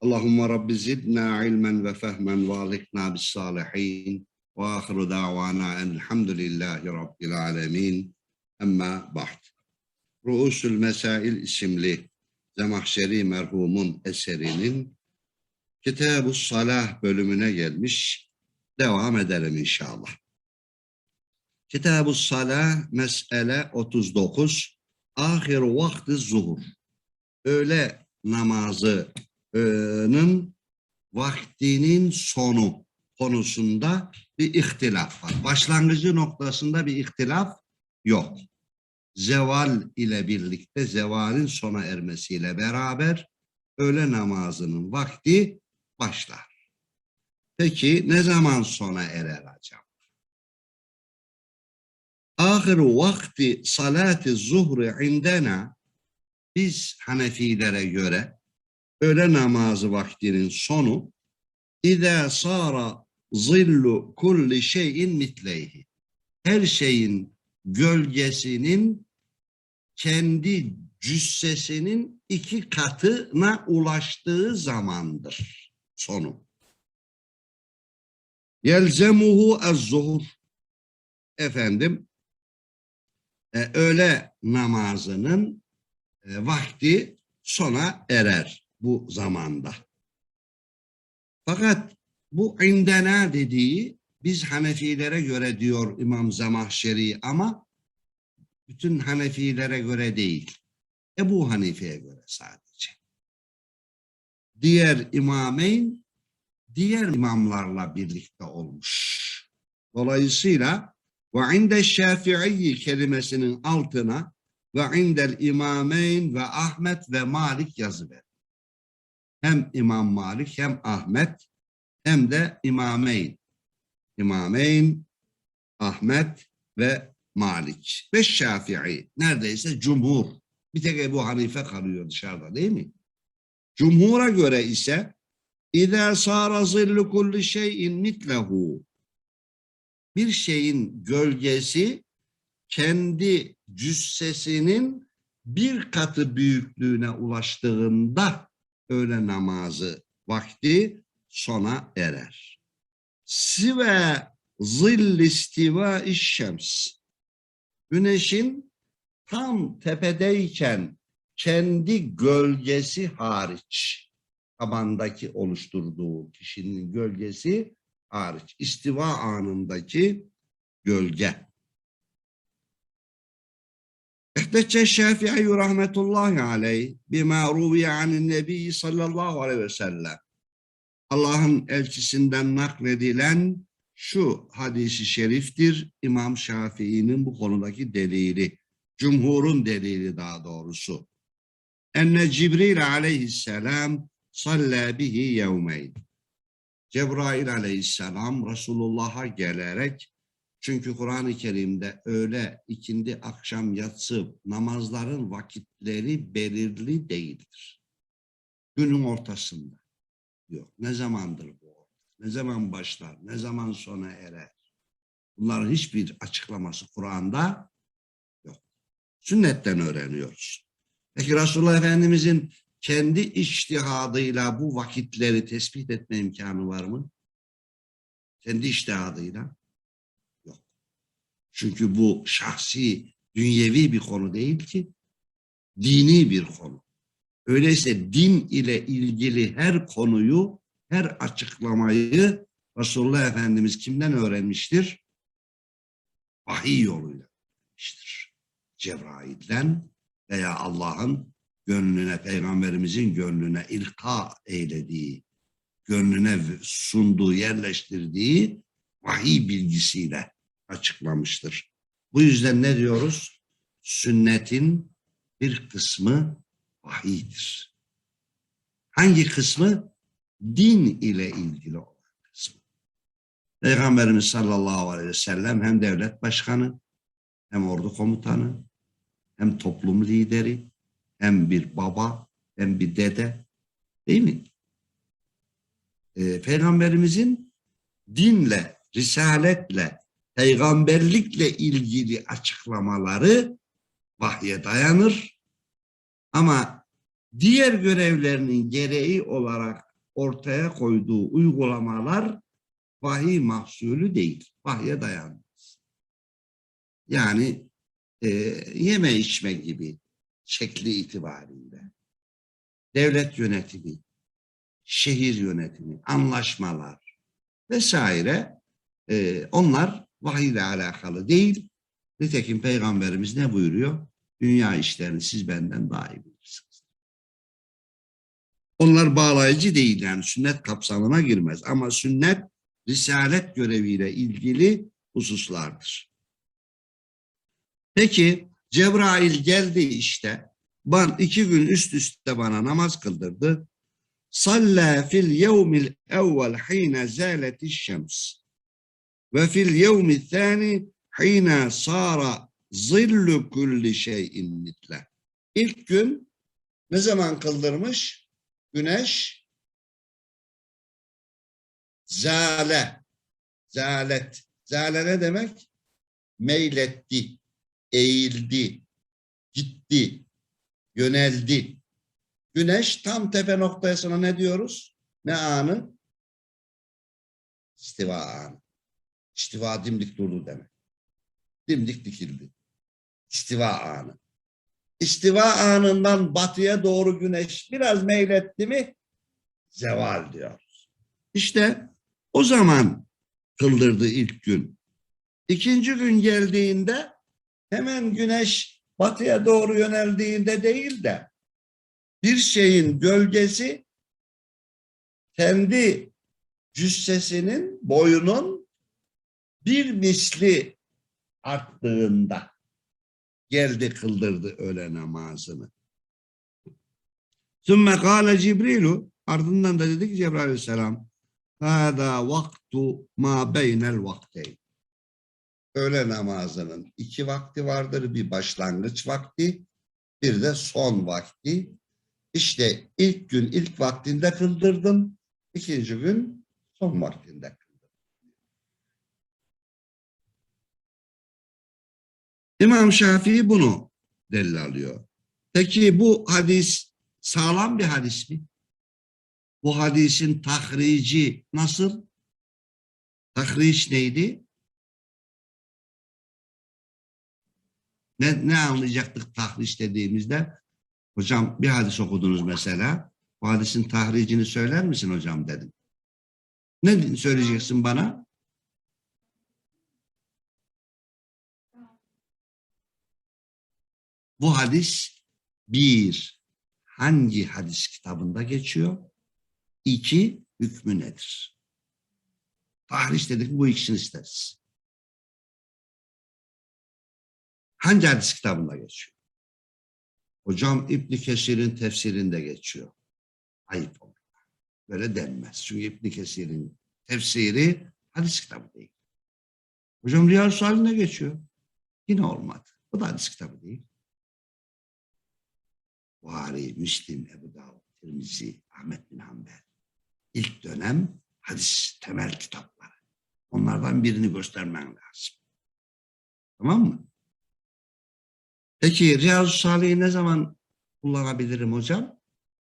Allahümme Rabbi zidna ilmen ve fehmen ve alikna bis salihin ve ahiru davana elhamdülillahi rabbil alemin emma baht. Ruusul Mesail isimli Zemahşeri merhumun eserinin Kitab-ı Salah bölümüne gelmiş. Devam edelim inşallah. Kitab-ı Salah mesele 39 ahir vakti zuhur. Öğle namazı vaktinin sonu konusunda bir ihtilaf var. Başlangıcı noktasında bir ihtilaf yok. Zeval ile birlikte zevalin sona ermesiyle beraber öğle namazının vakti başlar. Peki ne zaman sona erer acaba? Ahir vakti salati zuhri indena biz Hanefilere göre öğle namazı vaktinin sonu İza sara zillu kulli şeyin mitleyhi. Her şeyin gölgesinin kendi cüssesinin iki katına ulaştığı zamandır sonu. Yelzemuhu ez-zuhur. Efendim, e, öğle namazının e, vakti sona erer bu zamanda. Fakat bu indena dediği biz Hanefilere göre diyor İmam Zamahşeri ama bütün Hanefilere göre değil. Ebu Hanife'ye göre sadece. Diğer imameyn diğer imamlarla birlikte olmuş. Dolayısıyla ve inde şafi'i kelimesinin altına ve indel imameyn ve Ahmet ve Malik yazı ver. Hem İmam Malik hem Ahmet hem de imameyn. İmameyn, Ahmet ve Malik ve Şafii. Neredeyse cumhur. Bir tek Ebu Hanife kalıyor dışarıda değil mi? Cumhura göre ise İzâ sâra zillu kulli şeyin mitlehu bir şeyin gölgesi kendi cüssesinin bir katı büyüklüğüne ulaştığında öğle namazı vakti sona erer. Sive zillistiva işşems. Güneşin tam tepedeyken kendi gölgesi hariç, tabandaki oluşturduğu kişinin gölgesi hariç, istiva anındaki gölge. Ehtecce Şafii rahmetullahi aleyh bima ruviye anin nebi sallallahu aleyhi ve sellem. Allah'ın elçisinden nakledilen şu hadisi şeriftir. İmam Şafii'nin bu konudaki delili. Cumhurun delili daha doğrusu. Enne Cibril aleyhisselam salla bihi yevmeyn. Cebrail aleyhisselam Resulullah'a gelerek çünkü Kur'an-ı Kerim'de öğle, ikindi, akşam, yatsı namazların vakitleri belirli değildir. Günün ortasında. Yok. Ne zamandır bu? Ne zaman başlar? Ne zaman sona erer? Bunların hiçbir açıklaması Kur'an'da yok. Sünnetten öğreniyoruz. Peki Resulullah Efendimizin kendi içtihadıyla bu vakitleri tespit etme imkanı var mı? Kendi içtihadıyla? Çünkü bu şahsi, dünyevi bir konu değil ki. Dini bir konu. Öyleyse din ile ilgili her konuyu, her açıklamayı Resulullah Efendimiz kimden öğrenmiştir? Vahiy yoluyla öğrenmiştir. Cebrail'den veya Allah'ın gönlüne, peygamberimizin gönlüne ilka eylediği, gönlüne sunduğu, yerleştirdiği vahiy bilgisiyle açıklamıştır. Bu yüzden ne diyoruz? Sünnetin bir kısmı vahiydir. Hangi kısmı? din ile ilgili olan kısmı. Peygamberimiz sallallahu aleyhi ve sellem hem devlet başkanı, hem ordu komutanı, hem toplum lideri, hem bir baba, hem bir dede. Değil mi? Ee, Peygamberimizin dinle, risaletle, peygamberlikle ilgili açıklamaları vahye dayanır. Ama diğer görevlerinin gereği olarak ortaya koyduğu uygulamalar vahiy mahsulü değil, vahye dayanmaz. Yani e, yeme içme gibi şekli itibariyle devlet yönetimi, şehir yönetimi, anlaşmalar vesaire e, onlar vahiy ile alakalı değil. Nitekim Peygamberimiz ne buyuruyor? Dünya işlerini siz benden daha iyi bilirsiniz. Onlar bağlayıcı değil yani sünnet kapsamına girmez ama sünnet risalet göreviyle ilgili hususlardır. Peki Cebrail geldi işte. Ben iki gün üst üste bana namaz kıldırdı. Salla fil yevmil evvel hine zaleti şems. Ve fil yevmi thani hine sara zillu kulli şeyin mitle. İlk gün ne zaman kıldırmış? Güneş zale, zalet. Zale ne demek? Meyletti, eğildi, gitti, yöneldi. Güneş tam tepe noktasına ne diyoruz? Ne anı? İstiva anı. İstiva dimdik durdu demek. Dimdik dikildi. İstiva anı. İstiva anından batıya doğru güneş biraz meyletti mi zeval diyoruz. İşte o zaman kıldırdı ilk gün. İkinci gün geldiğinde hemen güneş batıya doğru yöneldiğinde değil de bir şeyin gölgesi kendi cüssesinin boyunun bir misli arttığında geldi kıldırdı öğle namazını. Sümme kâle Cibrilu ardından da dedi ki Cebrail aleyhisselam Hâdâ vaktu ma beynel vakteyn. Öğle namazının iki vakti vardır. Bir başlangıç vakti, bir de son vakti. İşte ilk gün ilk vaktinde kıldırdım. ikinci gün son vaktinde kıldırdım. İmam Şafii bunu delil alıyor. Peki bu hadis sağlam bir hadis mi? Bu hadisin tahrici nasıl? Tahriş neydi? Ne, ne anlayacaktık tahriş dediğimizde? Hocam bir hadis okudunuz mesela. Bu hadisin tahricini söyler misin hocam dedim. Ne söyleyeceksin bana? Bu hadis bir, hangi hadis kitabında geçiyor? İki, hükmü nedir? Tahriş dedik bu ikisini isteriz. Hangi hadis kitabında geçiyor? Hocam İbn Kesir'in tefsirinde geçiyor. Ayıp olur. Böyle denmez. Çünkü İbn Kesir'in tefsiri hadis kitabı değil. Hocam Riyad Salih'inde geçiyor. Yine olmadı. O da hadis kitabı değil. Buhari, Müslim, Ebu Davud, Tirmizi, Ahmet bin Hanbel. İlk dönem hadis temel kitapları. Onlardan birini göstermen lazım. Tamam mı? Peki Riyazu Salih'i ne zaman kullanabilirim hocam?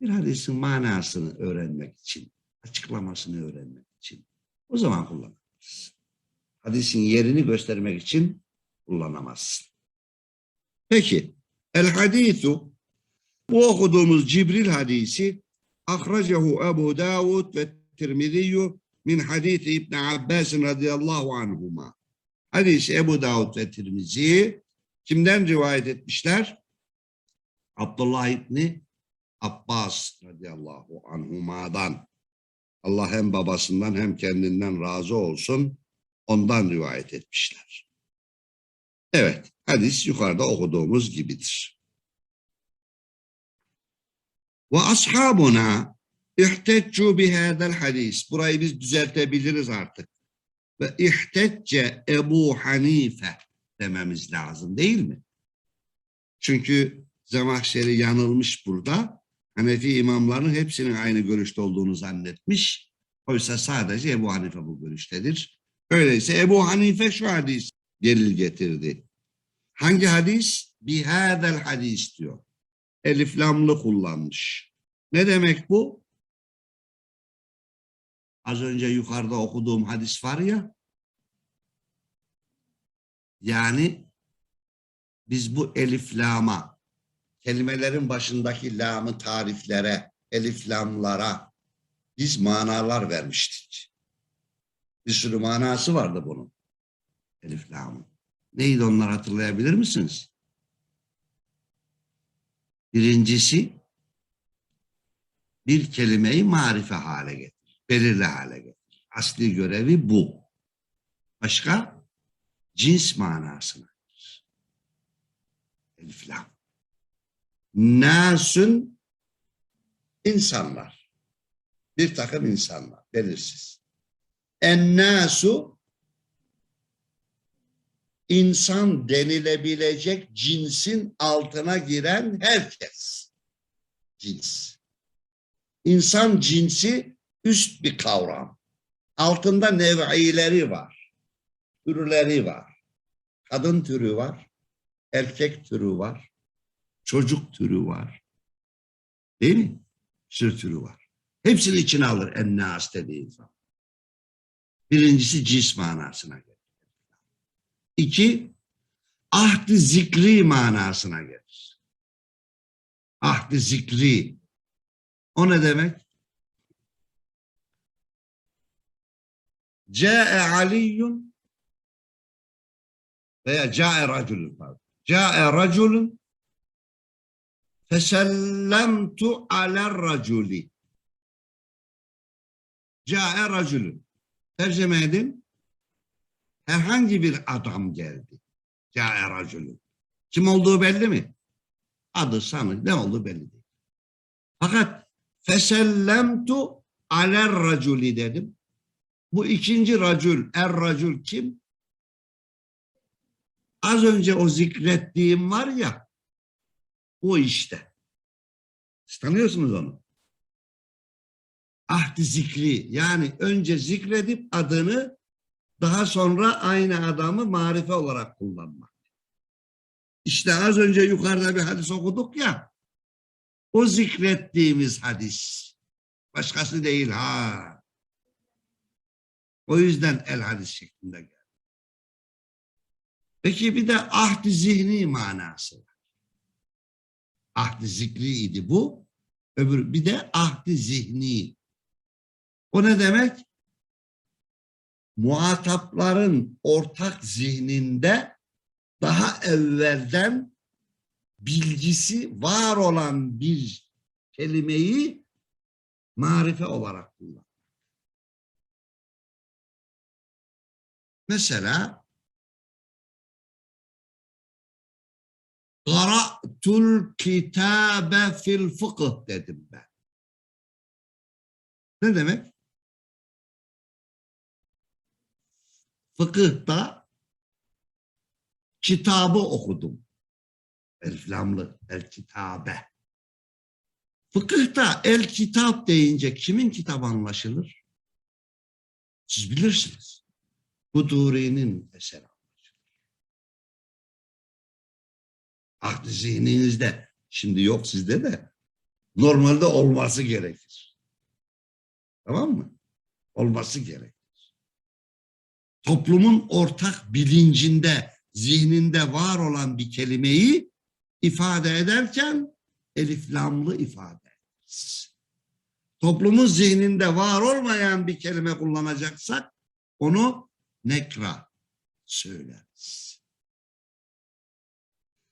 Bir hadisin manasını öğrenmek için, açıklamasını öğrenmek için. O zaman kullanabiliriz. Hadisin yerini göstermek için kullanamazsın. Peki, el hadisu bu okuduğumuz Cibril hadisi akhracehu Ebu Davud ve Tirmidiyyu min hadisi İbn Abbas radıyallahu anhuma. Hadis Ebu Davud ve Tirmizi kimden rivayet etmişler? Abdullah İbni Abbas radıyallahu anhuma'dan. Allah hem babasından hem kendinden razı olsun. Ondan rivayet etmişler. Evet, hadis yukarıda okuduğumuz gibidir. Ve ashabuna İhteccu bihâdel hadis. Burayı biz düzeltebiliriz artık. Ve ihtecce Ebu Hanife dememiz lazım değil mi? Çünkü Zemahşeri yanılmış burada. Hanefi imamların hepsinin aynı görüşte olduğunu zannetmiş. Oysa sadece Ebu Hanife bu görüştedir. Öyleyse Ebu Hanife şu hadis delil getirdi. Hangi hadis? Bihâdel hadis diyor. Elif lamlı kullanmış. Ne demek bu? Az önce yukarıda okuduğum hadis var ya. Yani biz bu elif lama, kelimelerin başındaki lamı tariflere, elif lamlara biz manalar vermiştik. Bir sürü manası vardı bunun. Elif lamın. Neydi onlar hatırlayabilir misiniz? Birincisi bir kelimeyi marife hale getir, belirli hale getir. Asli görevi bu. Başka? Cins manasına. Elif lam. Nasün insanlar. Bir takım insanlar, belirsiz. Ennasu insan denilebilecek cinsin altına giren herkes. Cins. İnsan cinsi üst bir kavram. Altında nev'ileri var. Türleri var. Kadın türü var. Erkek türü var. Çocuk türü var. Değil mi? Sürü türü var. Hepsini içine alır ennas dediğin zaman. Birincisi cins manasına gelir. İki, ahd-i zikri manasına gelir. Ahd-i zikri. O ne demek? Câe aliyyun veya câe raculun pardon. Câe raculun fesellemtu aler raculi. Câe raculun. Tercüme edin. Herhangi bir adam geldi. Câe raculun. Kim olduğu belli mi? Adı, sanı, ne olduğu belli değil. Fakat fesellemtu aler raculi dedim. Bu ikinci racul, er racul kim? Az önce o zikrettiğim var ya, o işte. Tanıyorsunuz onu. Ahdi zikri, yani önce zikredip adını, daha sonra aynı adamı marife olarak kullanmak. İşte az önce yukarıda bir hadis okuduk ya, o zikrettiğimiz hadis. Başkası değil ha. O yüzden el hadis şeklinde geldi. Peki bir de ahd-i zihni manası var. Ahd-i zikriydi bu. Öbür bir de ahd-i zihni. O ne demek? Muhatapların ortak zihninde daha evvelden bilgisi var olan bir kelimeyi marife olarak kullan. Mesela Qara'tul kitabe fil fıkıh dedim ben. Ne demek? Fıkıhta kitabı okudum. Elif lamlı el kitabe. Fıkıhta el kitap deyince kimin kitabı anlaşılır? Siz bilirsiniz. Huduri'nin eseri anlaşılır. Ahdi zihninizde, şimdi yok sizde de normalde olması gerekir. Tamam mı? Olması gerekir. Toplumun ortak bilincinde, zihninde var olan bir kelimeyi ifade ederken elif lamlı ifade ederiz. Toplumun zihninde var olmayan bir kelime kullanacaksak onu nekra söyleriz.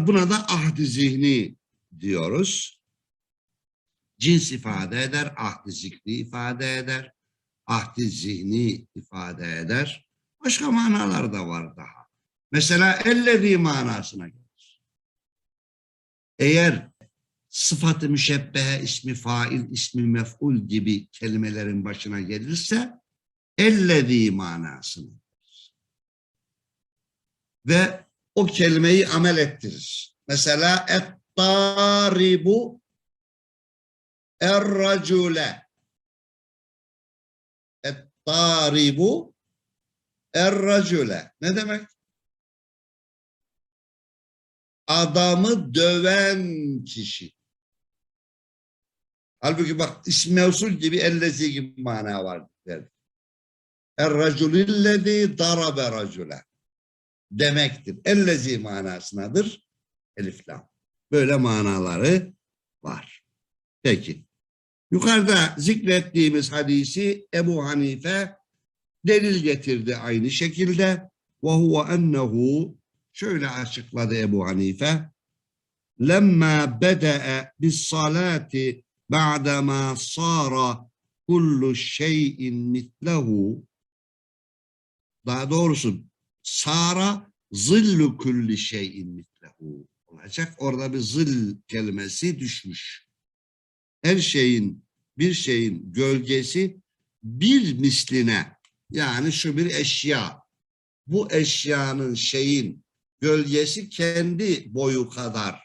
Buna da ahdi zihni diyoruz. Cins ifade eder, ahdi zikri ifade eder, ahdi zihni ifade eder. Başka manalar da var daha. Mesela ellezi manasına gelir. Eğer sıfatı müşebbehe, ismi fail, ismi mef'ul gibi kelimelerin başına gelirse ellezî manasını ve o kelimeyi amel ettirir. Mesela et-taribu er-racule et-taribu er-racule ne demek? Adamı döven kişi. Halbuki bak ismi mevsul gibi ellezi gibi mana var. Er-raculillezî darabe racule demektir. Ellezi manasınadır. Elif lam. Böyle manaları var. Peki. Yukarıda zikrettiğimiz hadisi Ebu Hanife delil getirdi aynı şekilde. Ve huve ennehu şöyle açıkladı Ebu Hanife. Lemma bede'e bis salati ba'dema sara kullu şeyin mitlehu daha doğrusu Sara zillu kulli şeyin mitlehu olacak. Orada bir zil kelimesi düşmüş. Her şeyin, bir şeyin gölgesi bir misline yani şu bir eşya. Bu eşyanın şeyin gölgesi kendi boyu kadar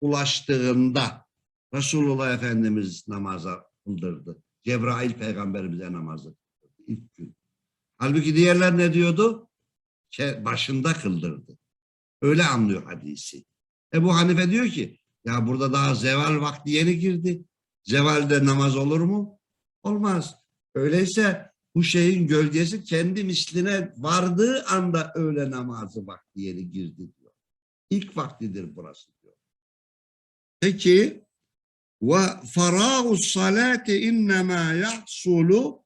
ulaştığında Resulullah Efendimiz namaza kıldırdı. Cebrail peygamberimize namazı kıldırdı ilk gün. Halbuki diğerler ne diyordu? başında kıldırdı. Öyle anlıyor hadisi. Ebu Hanife diyor ki ya burada daha zeval vakti yeni girdi. Zevalde namaz olur mu? Olmaz. Öyleyse bu şeyin gölgesi kendi misline vardığı anda öğle namazı vakti yeni girdi diyor. İlk vaktidir burası diyor. Peki ve farahu salati innema yahsulu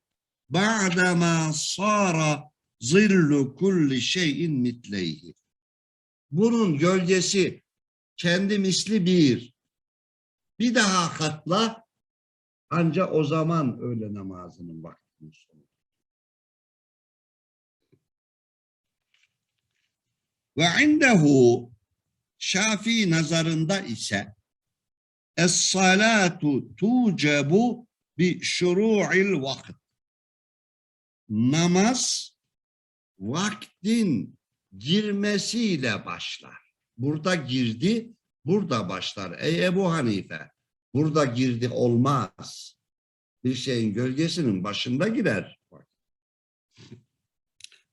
ba'dama sara zillu kulli şeyin mitleyhi. Bunun gölgesi kendi misli bir. Bir daha katla ancak o zaman öğle namazının vaktinin sonu. Ve indehu Şafii nazarında ise Es-salatu tucebu bi şuru'il vakit. Namaz vaktin girmesiyle başlar. Burada girdi, burada başlar. Ey Ebu Hanife, burada girdi olmaz. Bir şeyin gölgesinin başında girer.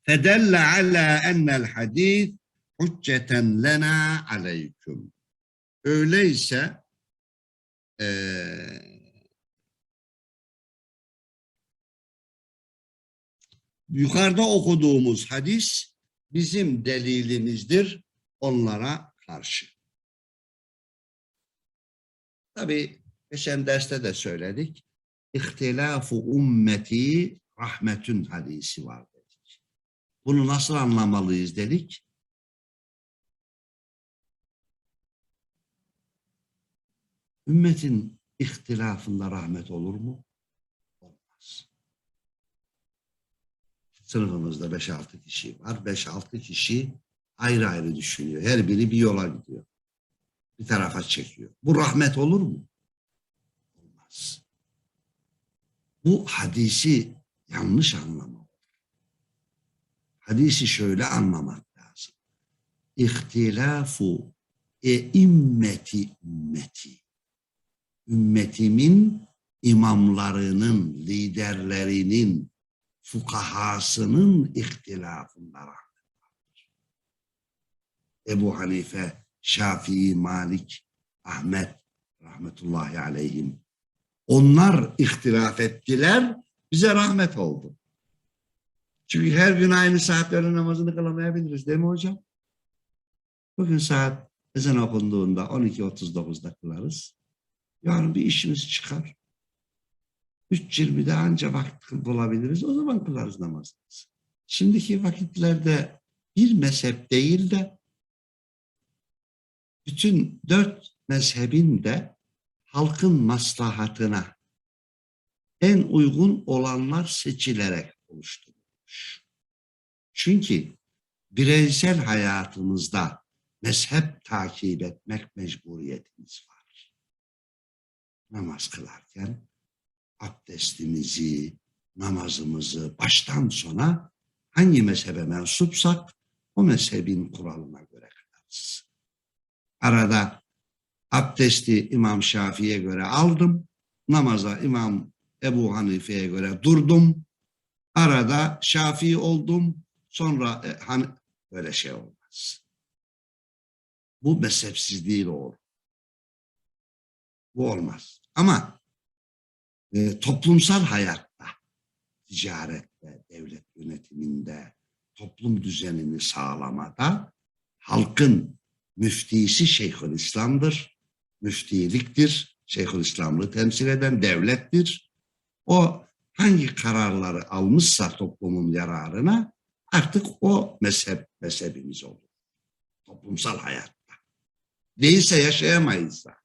Fedelle ala ennel hadis hücceten lena aleyküm. Öyleyse eee yukarıda okuduğumuz hadis bizim delilimizdir onlara karşı. Tabi geçen derste de söyledik. İhtilafu ümmeti rahmetün hadisi var dedik. Bunu nasıl anlamalıyız dedik. Ümmetin ihtilafında rahmet olur mu? Olmaz. Sınıfımızda 5-6 kişi var. 5-6 kişi ayrı ayrı düşünüyor. Her biri bir yola gidiyor. Bir tarafa çekiyor. Bu rahmet olur mu? Olmaz. Bu hadisi yanlış anlama. Hadisi şöyle anlamak lazım. İhtilafu e immeti ümmeti. Ümmetimin imamlarının, liderlerinin, fukahasının ihtilafında rahmet vardır. Ebu Hanife, Şafii, Malik, Ahmet rahmetullahi aleyhim. Onlar ihtilaf ettiler, bize rahmet oldu. Çünkü her gün aynı saatlerde namazını kılamayabiliriz değil mi hocam? Bugün saat ezan okunduğunda 12.39'da kılarız. Yarın bir işimiz çıkar. 3.20'de anca vakit bulabiliriz. O zaman kılarız namazımızı. Şimdiki vakitlerde bir mezhep değil de bütün dört mezhebin de halkın maslahatına en uygun olanlar seçilerek oluşturulmuş. Çünkü bireysel hayatımızda mezhep takip etmek mecburiyetimiz var. Namaz kılarken abdestimizi, namazımızı baştan sona hangi mezhebe mensupsak o mezhebin kuralına göre kılarız. Arada abdesti İmam Şafii'ye göre aldım, namaza İmam Ebu Hanife'ye göre durdum, arada Şafii oldum, sonra e, hani böyle şey olmaz. Bu mezhepsizliği doğru. Bu olmaz. Ama e, toplumsal hayatta, ticarette, devlet yönetiminde, toplum düzenini sağlamada halkın müftisi Şeyhülislam'dır. Müftiliktir. Şeyhülislam'ı temsil eden devlettir. O hangi kararları almışsa toplumun yararına artık o mezhep mezhebimiz olur. Toplumsal hayatta. Değilse yaşayamayız da.